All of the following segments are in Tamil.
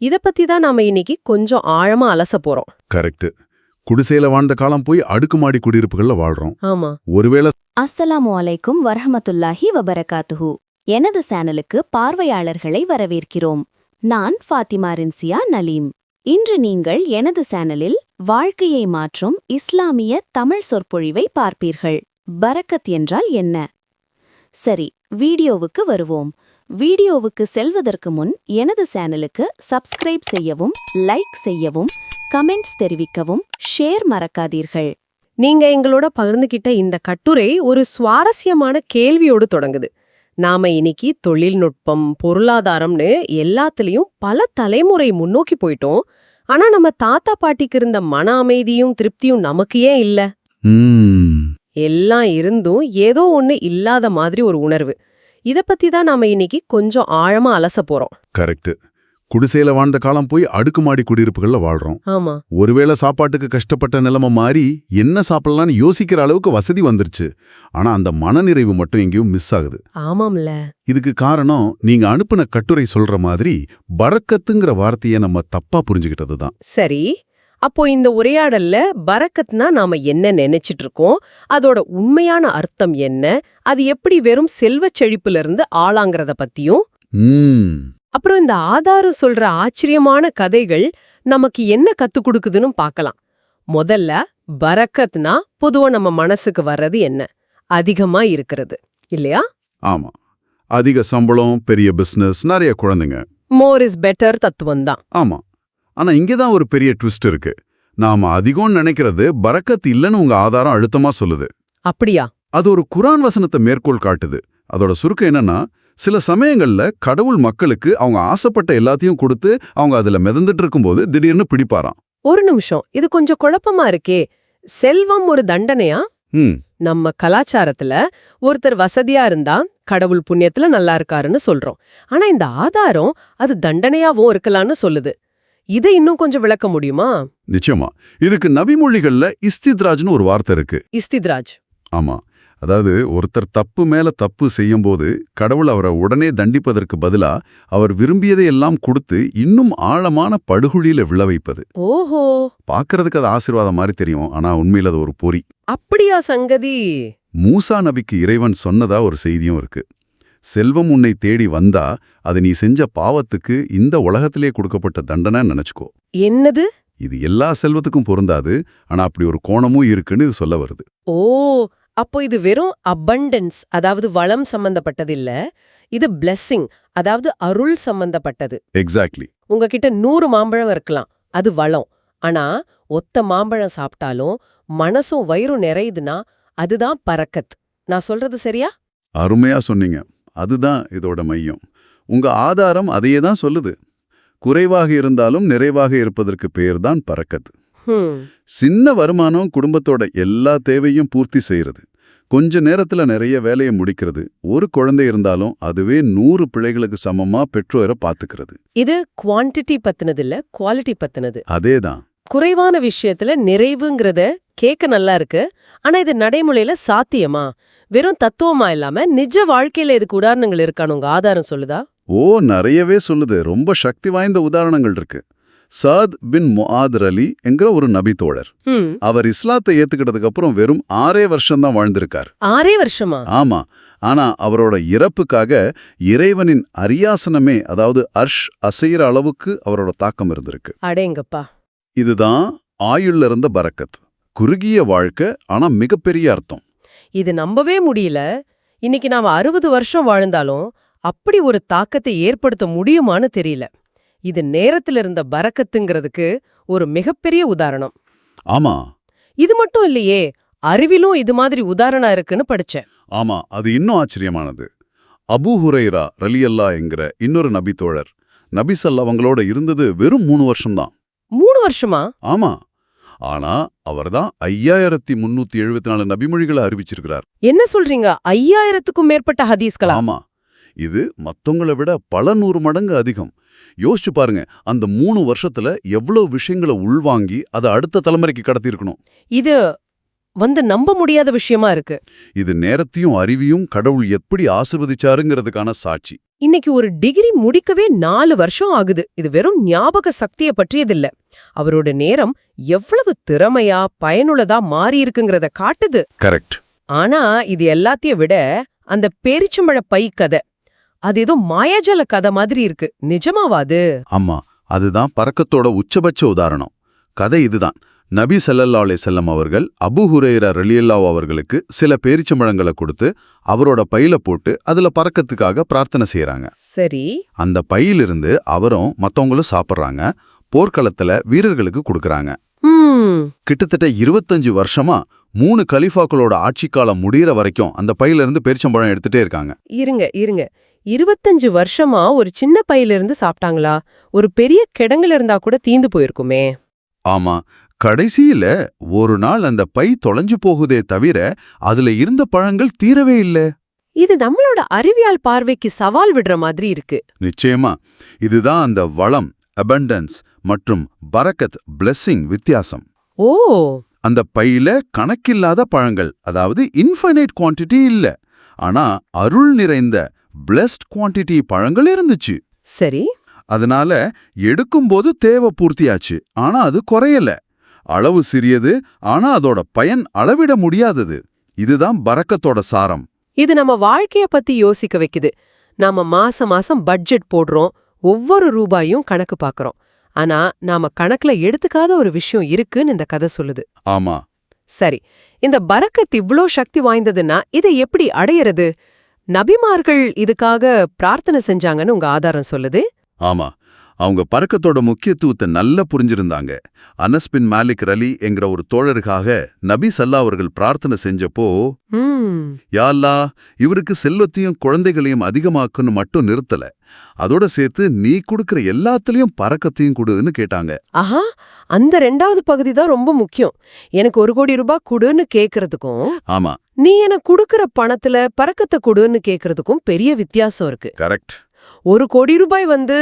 இத பத்தி தான் நாம இன்னைக்கு கொஞ்சம் ஆழமா அலச போறோம். கரெக்ட் குடிசையில வாழ்ந்த காலம் போய் அடுக்குமாடி குடியிருப்புகள்ல வாழ்றோம். ஆமா. ஒருவேளை அஸ்ஸலாமு அலைக்கும் வரஹமத்துல்லாஹி வபரகாத்துஹு. எனது சேனலுக்கு பார்வையாளர்களை வரவேற்கிறோம். நான் ஃபாத்திமா ரின்சியா நலீம். இன்று நீங்கள் எனது சேனலில் வாழ்க்கையை மாற்றும் இஸ்லாமிய தமிழ் சொற்பொழிவை பார்ப்பீர்கள். பரக்கத் என்றால் என்ன? சரி வீடியோவுக்கு வருவோம். வீடியோவுக்கு செல்வதற்கு முன் எனது சேனலுக்கு சப்ஸ்கிரைப் செய்யவும் லைக் செய்யவும் கமெண்ட்ஸ் தெரிவிக்கவும் ஷேர் மறக்காதீர்கள். நீங்க எங்களோட பகிர்ந்துகிட்ட இந்த கட்டுரை ஒரு சுவாரஸ்யமான கேள்வியோடு தொடங்குது. நாம இன்னைக்கு தொழில்நுட்பம் பொருளாதாரம்னு எல்லாத்துலயும் பல தலைமுறை முன்னோக்கி போயிட்டோம். ஆனா நம்ம தாத்தா பாட்டிக்கு இருந்த மன அமைதியும் திருப்தியும் நமக்கு ஏன் இல்ல? எல்லாம் இருந்தும் ஏதோ ஒண்ணு இல்லாத மாதிரி ஒரு உணர்வு. இத பத்தி தான் நாம இன்னைக்கு கொஞ்சம் ஆழமா அலச போறோம். கரெக்ட். குடிசையில வாழ்ந்த காலம் போய் அடுக்குமாடி குடியிருப்புகள்ல வாழ்றோம். ஆமா. ஒருவேளை சாப்பாட்டுக்கு கஷ்டப்பட்ட நிலைமை மாறி என்ன சாப்பிடலாம்னு யோசிக்கிற அளவுக்கு வசதி வந்துருச்சு. ஆனா அந்த மனநிறைவு மட்டும் எங்கேயும் மிஸ் ஆகுது. ஆமாம்ல. இதுக்கு காரணம் நீங்க அனுப்புன கட்டுரை சொல்ற மாதிரி பரக்கத்துங்கிற வார்த்தையை நம்ம தப்பா புரிஞ்சுகிட்டது தான். சரி. அப்போ இந்த உரையாடல்ல பரக்கத்னா நாம என்ன நினைச்சிட்டு இருக்கோம் அதோட உண்மையான அர்த்தம் என்ன? அது எப்படி வெறும் செல்வச் செழிப்புல இருந்து ஆளாங்கிறத பத்தியும்? அப்புறம் இந்த ஆதாரம் சொல்ற ஆச்சரியமான கதைகள் நமக்கு என்ன கத்துக் கொடுக்குதுன்னு பார்க்கலாம் முதல்ல பரக்கத்னா பொதுவா நம்ம மனசுக்கு வர்றது என்ன? அதிகமா இருக்கிறது இல்லையா? ஆமா. அதிக சம்பளம் பெரிய பிசினஸ் நிறைய குழந்தைங்க. மோர் இஸ் பெட்டர் தத்துவம் தான் ஆமா. ஆனா இங்கதான் ஒரு பெரிய ட்விஸ்ட் இருக்கு. நாம அதிகம்னு நினைக்கிறது பரக்கத் இல்லைன்னு உங்க ஆதாரம் அழுத்தமா சொல்லுது. அப்படியா? அது ஒரு குரான் வசனத்தை மேற்கோள் காட்டுது. அதோட சுருக்கம் என்னன்னா சில சமயங்கள்ல கடவுள் மக்களுக்கு அவங்க ஆசைப்பட்ட எல்லாத்தையும் கொடுத்து அவங்க அதுல மிதந்துட்டு இருக்கும்போது திடீர்னு பிடிப்பாராம். ஒரு நிமிஷம். இது கொஞ்சம் குழப்பமா இருக்கே. செல்வம் ஒரு தண்டனையா? நம்ம கலாச்சாரத்துல ஒருத்தர் வசதியா இருந்தா கடவுள் புண்ணியத்துல நல்லா இருக்காருன்னு சொல்றோம். ஆனா இந்த ஆதாரம் அது தண்டனையாவும் இருக்கலாம்னு சொல்லுது. இதை இன்னும் கொஞ்சம் விளக்க முடியுமா? நிச்சயமா. இதுக்கு நபிமொழிகள்ல இஸ்தித்ராஜ்னு ஒரு வார்த்தை இருக்கு. இஸ்தித்ராஜ். ஆமா. அதாவது ஒருத்தர் தப்பு மேல தப்பு செய்யும்போது கடவுள் அவரை உடனே தண்டிப்பதற்கு பதிலா அவர் விரும்பியதை எல்லாம் கொடுத்து இன்னும் ஆழமான படுகுழியில விழ வைப்பது. ஓஹோ. பார்க்கறதுக்கு அது ஆசீர்வாதம் மாதிரி தெரியும். ஆனா உண்மையில அது ஒரு பொறி. அப்படியா சங்கதி? மூசா நபிக்கு இறைவன் சொன்னதா ஒரு செய்தியும் இருக்கு. செல்வம் உன்னை தேடி வந்தா அது நீ செஞ்ச பாவத்துக்கு இந்த உலகத்திலே கொடுக்கப்பட்ட தண்டனை நினைச்சுக்கோ. என்னது? இது எல்லா செல்வத்துக்கும் பொருந்தாது. ஆனா அப்படி ஒரு கோணமும் இருக்குன்னு இது சொல்ல வருது. ஓ அப்போ இது வெறும் abundance அதாவது வளம் சம்பந்தப்பட்டது இல்ல இது blessing அதாவது அருள் சம்பந்தப்பட்டது. எக்ஸாக்ட்லி உங்ககிட்ட நூறு மாம்பழம் இருக்கலாம் அது வளம். ஆனா ஒத்த மாம்பழம் சாப்பிட்டாலும் மனசும் வயிறும் நிறையுதுன்னா அதுதான் பரக்கத் நான் சொல்றது சரியா? அருமையா சொன்னீங்க. அதுதான் இதோட மையம். உங்க ஆதாரம் அதையே தான் சொல்லுது. குறைவாக இருந்தாலும் நிறைவாக இருப்பதற்கு பேர்தான் பறக்கத்து. ஹம். சின்ன வருமானம் குடும்பத்தோட எல்லா தேவையும் பூர்த்தி செய்யறது. கொஞ்ச நேரத்துல நிறைய வேலையை முடிக்கிறது. ஒரு குழந்தை இருந்தாலும் அதுவே நூறு பிள்ளைகளுக்கு சமமா பெற்றோரை பாத்துக்கிறது இது குவாண்டிட்டி பத்தினது இல்ல குவாலிட்டி பத்தினது. அதேதான். குறைவான விஷயத்துல நிறைவுங்கிறத கேட்க நல்லா இருக்கு. ஆனா இது நடைமுறையில சாத்தியமா? வெறும் தத்துவமா இல்லாம நிஜ வாழ்க்கையில இதுக்கு உதாரணங்கள் இருக்கான்னு உங்க ஆதாரம் சொல்லுதா? ஓ நிறையவே சொல்லுது. ரொம்ப சக்தி வாய்ந்த உதாரணங்கள் இருக்கு. சாத் பின் முஆத் அலி என்கிற ஒரு நபி தோழர். அவர் இஸ்லாத்தை ஏத்துக்கிட்டதுக்கு அப்புறம் வெறும் ஆறே வருஷம்தான் வாழ்ந்திருக்கார். ஆறே வருஷமா? ஆமா. ஆனா அவரோட இறப்புக்காக இறைவனின் அரியாசனமே அதாவது அர்ஷ் அசைற அளவுக்கு அவரோட தாக்கம் இருந்திருக்கு. அடேங்கப்பா. இதுதான் ஆயுள்ல இருந்த பரக்கத் குறுகிய வாழ்க்கை ஆனா மிகப்பெரிய அர்த்தம். இது நம்பவே முடியல. இன்னைக்கு நாம அறுபது வருஷம் வாழ்ந்தாலும் அப்படி ஒரு தாக்கத்தை ஏற்படுத்த முடியுமான்னு தெரியல. இது நேரத்துல இருந்த பரக்கத்துங்கிறதுக்கு ஒரு மிகப்பெரிய உதாரணம். ஆமா. இது மட்டும் இல்லையே அறிவிலும் இது மாதிரி உதாரணம் இருக்குன்னு படிச்சேன். ஆமா அது இன்னும் ஆச்சரியமானது. அபூ ஹுரைரா ரலியல்லா என்கிற இன்னொரு நபி தோழர் நபி அவங்களோட இருந்தது வெறும் மூணு வருஷம்தான். மூணு வருஷமா? ஆமா. ஆனா அவர்தான் ஐயாயிரத்தி முன்னூத்தி எழுபத்தி நாலு நபிமொழிகளை அறிவிச்சிருக்கிறார். என்ன சொல்றீங்க? ஐயாயிரத்துக்கும் மேற்பட்ட ஹதீஸ்களா? ஆமா. இது மத்தவங்கள விட பல நூறு மடங்கு அதிகம். யோசிச்சு பாருங்க அந்த மூணு வருஷத்துல எவ்வளவு விஷயங்களை உள்வாங்கி அதை அடுத்த தலைமுறைக்கு கடத்தியிருக்கணும். இது வந்து நம்ப முடியாத விஷயமா இருக்கு. இது நேரத்தையும் அறிவியும் கடவுள் எப்படி ஆசிர்வதிச்சாருங்கிறதுக்கான சாட்சி. இன்னைக்கு ஒரு டிகிரி முடிக்கவே நாலு வருஷம் ஆகுது. இது வெறும் ஞாபக சக்திய பற்றியதில்ல. அவரோட நேரம் எவ்வளவு திறமையா பயனுள்ளதா மாறி இருக்குங்கிறத காட்டுது. கரெக்ட் ஆனா இது எல்லாத்தையும் விட அந்த பேரிச்சம்பழ பை கதை அது ஏதோ மாயாஜால கதை மாதிரி இருக்கு. நிஜமாவாது ஆமா அதுதான் பறக்கத்தோட உச்சபட்ச உதாரணம். கதை இதுதான். நபி ஸல்லல்லாஹு அலைஹி செல்லம் அவர்கள் அபு ஹுரைரா ரலியல்லாஹு அவர்களுக்கு சில பேரிச்சம்பழங்களை கொடுத்து அவரோட பையில போட்டு அதுல பறக்கத்துக்காக பிரார்த்தனை செய்யறாங்க சரி. அந்த பையிலிருந்து அவரும் மத்தவங்களும் சாப்பிடுறாங்க. போர்க்களத்துல வீரர்களுக்கு கொடுக்கறாங்க. கிட்டத்தட்ட இருபத்தஞ்சு வருஷமா மூணு கலிஃபாக்களோட ஆட்சி காலம் முடியற வரைக்கும் அந்த பையில இருந்து பேரிச்சம்பழம் எடுத்துட்டே இருக்காங்க. இருங்க இருங்க. இருபத்தஞ்சு வருஷமா ஒரு சின்ன பையில இருந்து சாப்பிட்டாங்களா? ஒரு பெரிய கிடங்குல இருந்தா கூட தீந்து போயிருக்குமே. ஆமா கடைசியில ஒரு நாள் அந்த பை தொலைஞ்சு போகுதே தவிர அதுல இருந்த பழங்கள் தீரவே இல்ல. இது நம்மளோட அறிவியல் பார்வைக்கு சவால் விடுற மாதிரி இருக்கு. நிச்சயமா. இதுதான் அந்த வளம் அபண்டன்ஸ் மற்றும் பரக்கத் blessing வித்தியாசம். ஓ! அந்த பையில கணக்கில்லாத பழங்கள் அதாவது இன்ஃபைனைட் குவாண்டிட்டி இல்ல. ஆனா அருள் நிறைந்த blessed குவாண்டிட்டி பழங்கள் இருந்துச்சு. சரி. அதனால எடுக்கும்போது தேவை பூர்த்தியாச்சு. ஆனா அது குறையல. அளவு சிறியது ஆனா அதோட பயன் அளவிட முடியாதது. இதுதான் பரக்கத்தோட சாரம். இது நம்ம வாழ்க்கைய பத்தி யோசிக்க வைக்குது. நாம மாசம் மாசம் பட்ஜெட் போடுறோம் ஒவ்வொரு ரூபாயும் கணக்கு பாக்குறோம். ஆனா நாம கணக்குல எடுத்துக்காத ஒரு விஷயம் இருக்குன்னு இந்த கதை சொல்லுது. ஆமா. சரி இந்த பரக்கத் இவ்ளோ சக்தி வாய்ந்ததுன்னா இதை எப்படி அடையறது? நபிமார்கள் இதுக்காக பிரார்த்தனை செஞ்சாங்கன்னு உங்க ஆதாரம் சொல்லுது? ஆமா. அவங்க பறக்கத்தோட முக்கியத்துவத்தை நல்லா புரிஞ்சிருந்தாங்க. அனஸ் பின் மாலிக் ரலி என்கிற ஒரு தோழருக்காக நபி சல்லா அவர்கள் பிரார்த்தனை செஞ்சப்போ ம். யா அல்லாஹ் இவருக்கு செல்வத்தையும் குழந்தைகளையும் அதிகமாக்குன்னு மட்டும் நிறுத்தல. அதோட சேர்த்து நீ கொடுக்கிற எல்லாத்துலயும் பறக்கத்தையும் கொடுன்னு கேட்டாங்க. ஆஹா அந்த ரெண்டாவது பகுதி தான் ரொம்ப முக்கியம். எனக்கு ஒரு கோடி ரூபாய் கொடுன்னு கேக்குறதுக்கும் ஆமா. நீ எனக்கு குடுக்கற பணத்துல பறக்கத்தை கொடுன்னு கேக்குறதுக்கும் பெரிய வித்தியாசம் இருக்கு. கரெக்ட். ஒரு கோடி ரூபாய் வந்து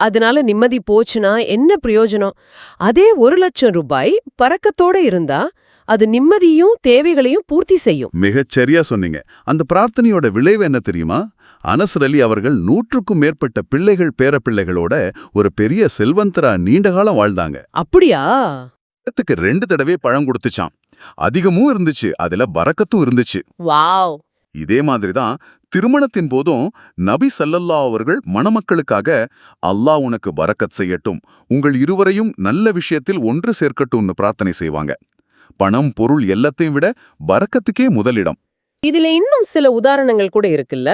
அதனால நிம்மதி போச்சுன்னா என்ன பிரயோஜனம்? அதே ஒரு லட்சம் ரூபாய் பறக்கத்தோட இருந்தா அது நிம்மதியும் தேவைகளையும் பூர்த்தி செய்யும். மிகச் சரியா சொன்னீங்க. அந்த பிரார்த்தனையோட விளைவு என்ன தெரியுமா? அனஸ் அலி அவர்கள் நூற்றுக்கும் மேற்பட்ட பிள்ளைகள் பேரப்பிள்ளைகளோட ஒரு பெரிய செல்வந்தரா நீண்ட காலம் வாழ்ந்தாங்க. அப்படியா? இடத்துக்கு ரெண்டு தடவை பழம் கொடுத்துச்சான் அதிகமும் இருந்துச்சு. அதுல பறக்கத்தும் இருந்துச்சு. வாவ். இதே மாதிரிதான் திருமணத்தின் போதும் நபி சல்லல்லா அவர்கள் மணமக்களுக்காக அல்லாஹ் உனக்கு பரக்கத் செய்யட்டும். உங்கள் இருவரையும் நல்ல விஷயத்தில் ஒன்று சேர்க்கட்டும்னு பிரார்த்தனை செய்வாங்க. பணம் பொருள் எல்லாத்தையும் விட பரக்கத்துக்கே முதலிடம். இதுல இன்னும் சில உதாரணங்கள் கூட இருக்குல்ல?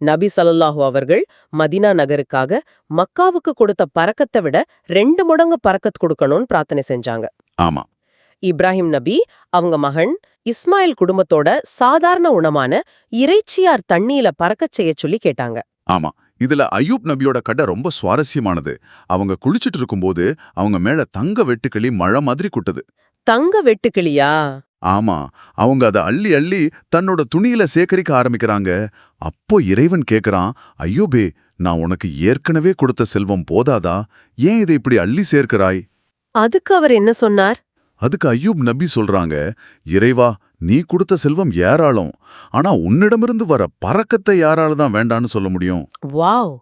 நபி ஸல்லல்லாஹு அவர்கள் மதினா நகருக்காக மக்காவுக்கு கொடுத்த பறக்கத்தை விட ரெண்டு மடங்கு பறக்கத் கொடுக்கணும்னு பிரார்த்தனை செஞ்சாங்க. ஆமா. இப்ராஹிம் நபி அவங்க மகன் இஸ்மாயில் குடும்பத்தோட சாதாரண உணமான இறைச்சியார் தண்ணியில பறக்கச் செய்ய சொல்லி கேட்டாங்க. ஆமா இதுல அய்யூப் நபியோட கதை ரொம்ப சுவாரஸ்யமானது. அவங்க குளிச்சிட்டு இருக்கும்போது அவங்க மேல தங்க வெட்டுக்கிளி மழை மாதிரி குட்டுது. தங்க வெட்டுக்கிளியா? ஆமா அவங்க அதை அள்ளி அள்ளி தன்னோட துணியில சேகரிக்க ஆரம்பிக்கிறாங்க. அப்போ இறைவன் கேக்குறான் ஐயோபே நான் உனக்கு ஏற்கனவே கொடுத்த செல்வம் போதாதா? ஏன் இதை இப்படி அள்ளி சேர்க்கிறாய்? அதுக்கு அவர் என்ன சொன்னார்? அதுக்கு ஐயூப் நபி சொல்றாங்க இறைவா நீ கொடுத்த செல்வம் ஏராளம். ஆனா உன்னிடமிருந்து வர பறக்கத்தை யாரால தான் வேண்டான்னு சொல்ல முடியும்? வாவ்!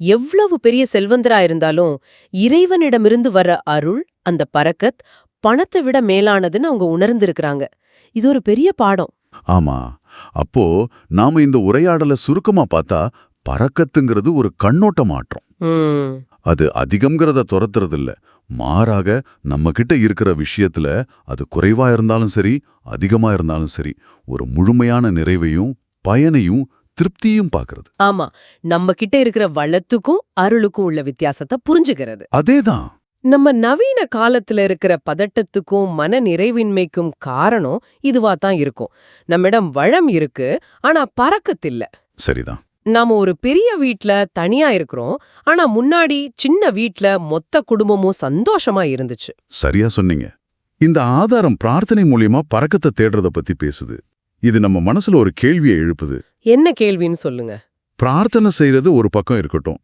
எவ்வளவு பெரிய செல்வந்தரா இருந்தாலும் இறைவனிடமிருந்து வர அருள் அந்த பறக்கத் பணத்தை விட மேலானதுன்னு அவங்க உணர்ந்திருக்கிறாங்க. இது ஒரு பெரிய பாடம். ஆமா. அப்போ நாம இந்த உரையாடலை சுருக்கமா பார்த்தா பறக்கத்துங்கிறது ஒரு கண்ணோட்ட மாற்றம் அது அதிகம்ங்கிறத துரத்துறது இல்ல மாறாக நம்ம கிட்ட இருக்கிற விஷயத்துல அது குறைவா இருந்தாலும் சரி அதிகமா இருந்தாலும் சரி ஒரு முழுமையான நிறைவையும் பயனையும் திருப்தியும் பார்க்கிறது ஆமா. நம்ம கிட்ட இருக்கிற வளத்துக்கும் அருளுக்கும் உள்ள வித்தியாசத்தை புரிஞ்சுக்கிறது. அதேதான். நம்ம நவீன காலத்துல இருக்கிற பதட்டத்துக்கும் மன நிறைவின்மைக்கும் காரணம் இதுவா தான் இருக்கும். நம்மிடம் வளம் இருக்கு ஆனா பறக்கத்தில்ல. சரிதான். நாம ஒரு பெரிய வீட்ல தனியா இருக்கிறோம். ஆனா முன்னாடி சின்ன வீட்ல மொத்த குடும்பமும் சந்தோஷமா இருந்துச்சு. சரியா சொன்னீங்க. இந்த ஆதாரம் பிரார்த்தனை மூலியமா பறக்கத்தை தேடுறத பத்தி பேசுது. இது நம்ம மனசுல ஒரு கேள்வியை எழுப்புது. என்ன கேள்வின்னு சொல்லுங்க. பிரார்த்தனை செய்யறது ஒரு பக்கம் இருக்கட்டும்.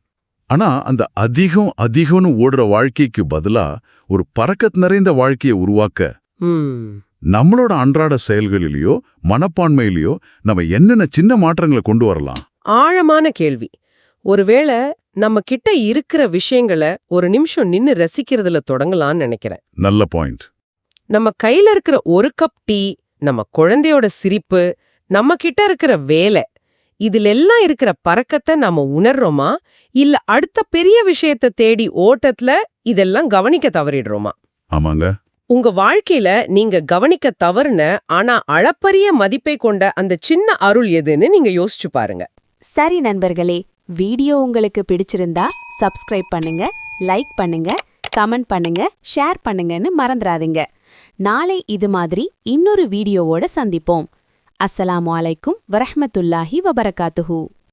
ஆனா அந்த அதிகம் அதிகம்னு ஓடுற வாழ்க்கைக்கு பதிலா ஒரு பறக்கத் நிறைந்த வாழ்க்கையை உருவாக்க நம்மளோட அன்றாட செயல்களிலேயோ மனப்பான்மையிலேயோ நம்ம என்னென்ன சின்ன மாற்றங்களை கொண்டு வரலாம்? ஆழமான கேள்வி. ஒருவேளை நம்ம கிட்ட இருக்கிற விஷயங்களை ஒரு நிமிஷம் நின்னு ரசிக்கிறதுல தொடங்கலாம்னு நினைக்கிறேன். நல்ல பாயிண்ட். நம்ம கையில இருக்கிற ஒரு கப் டீ நம்ம குழந்தையோட சிரிப்பு நம்ம கிட்ட இருக்கிற வேலை இதுல எல்லாம் இருக்கிற பறக்கத்தை நாம உணர்றோமா? இல்ல அடுத்த பெரிய விஷயத்தை தேடி ஓட்டத்துல இதெல்லாம் கவனிக்க தவறிடுறோமா? ஆமாங்க. உங்க வாழ்க்கையில நீங்க கவனிக்க தவறுன ஆனா அளப்பரிய மதிப்பை கொண்ட அந்த சின்ன அருள் எதுன்னு நீங்க யோசிச்சு பாருங்க. சரி நண்பர்களே வீடியோ உங்களுக்கு பிடிச்சிருந்தா சப்ஸ்கிரைப் பண்ணுங்க லைக் பண்ணுங்க கமெண்ட் பண்ணுங்க ஷேர் பண்ணுங்கன்னு மறந்துடாதீங்க. நாளை இது மாதிரி இன்னொரு வீடியோவோட சந்திப்போம். அஸ்ஸலாமு அலைக்கும் வரஹ்மத்துல்லாஹி வபரகாத்துஹு.